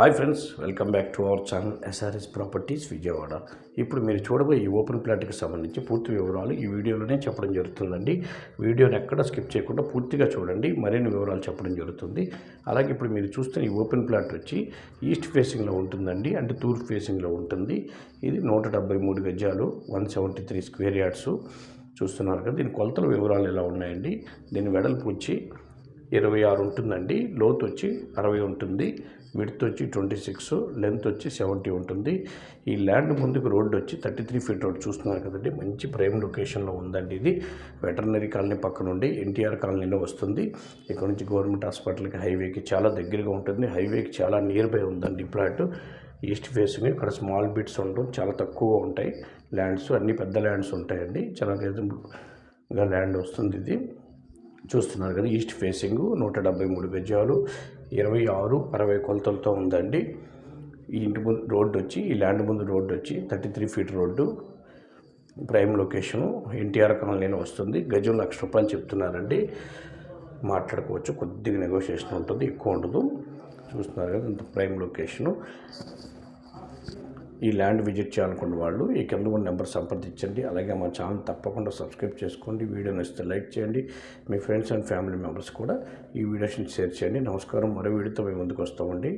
Hi friends welcome back to our channel SRS properties Vijayawada. ఇప్పుడు మీరు చూడబోయే ఈ ఓపెన్ ప్లాట్కి సంబంధించి పూర్తి వివరాలు ఈ వీడియోలోనే చెప్పడం జరుగుతుందండి. వీడియోని ఎక్కడ స్కిప్ చేయకుండా పూర్తిగా చూడండి మరిన్ని వివరాలు చెప్పడం జరుగుతుంది. అలాగే ఇప్పుడు మీరు చూస్తున్న ఈ ఓపెన్ ప్లాట్ వచ్చి ఈస్ట్ ఫేసింగ్లో ఉంటుందండి అంటే తూర్పు ఫేసింగ్లో ఉంటుంది. ఇది నూట డెబ్బై మూడు గజాలు one seventy three square yards. చూస్తున్నారు కదా దీని కొలతల వివరాలు ఎలా ఉన్నాయండి? దీని వెడల్పు వచ్చి ఇరవై ఆరు ఉంటుందండి. లోత్ వచ్చి అరవై ఉంటుంది. విడ్త్ వచ్చి ట్వంటీ సిక్స్ లెంత్ వచ్చి సెవెంటీ ఉంటుంది. ఈ ల్యాండ్ ముందుకు రోడ్డు వచ్చి థర్టీ త్రీ ఫీట్ రోడ్ చూస్తున్నారు కదండి. మంచి ప్రైమ్ లొకేషన్లో ఉందండి ఇది. వెటర్నరీ కాలనీ పక్క నుండి ఎన్టీఆర్ కాలనీలో వస్తుంది. ఇక్కడ నుంచి గవర్నమెంట్ హాస్పిటల్కి హైవేకి చాలా దగ్గరగా ఉంటుంది. హైవేకి చాలా నియర్ బై ఉందండి ప్లాట్. ఈస్ట్ ఫేసింగ్ ఇక్కడ స్మాల్ బిట్స్ ఉండడం చాలా తక్కువ ఉంటాయి. ల్యాండ్స్ అన్ని పెద్ద ల్యాండ్స్ ఉంటాయండి. చాలా రీజనబుల్గా ల్యాండ్ వస్తుంది ఇది. చూస్తున్నారు కదా ఈస్ట్ ఫేసింగ్ నూట డెబ్బై మూడు గజాలు ఇరవై ఆరు అరవై కొలతలతో ఉందండి. ఈ ఇంటి ముందు రోడ్డు వచ్చి ఈ ల్యాండ్ ముందు రోడ్డు వచ్చి thirty three feet road prime location NTR కాలనీలో వస్తుంది. గజం లక్ష రూపాయలు చెప్తున్నారండి. మాట్లాడుకోవచ్చు కొద్దిగా నెగోషియేషన్ ఉంటుంది ఎక్కువ ఉండదు. చూస్తున్నారు కదా ఇంత ప్రైమ్ లొకేషను. ఈ ల్యాండ్ విజిట్ చేయాలనుకున్న వాళ్ళు ఈ కింద ఉన్న నెంబర్ సంప్రదించండి. అలాగే మా ఛానల్ తప్పకుండా సబ్స్క్రైబ్ చేసుకోండి. వీడియో నచ్చితే లైక్ చేయండి. మీ ఫ్రెండ్స్ అండ్ ఫ్యామిలీ మెంబర్స్ కూడా ఈ వీడియోస్ని షేర్ చేయండి. నమస్కారం. మరో వీడియోతో మేము ముందుకు వస్తామండి.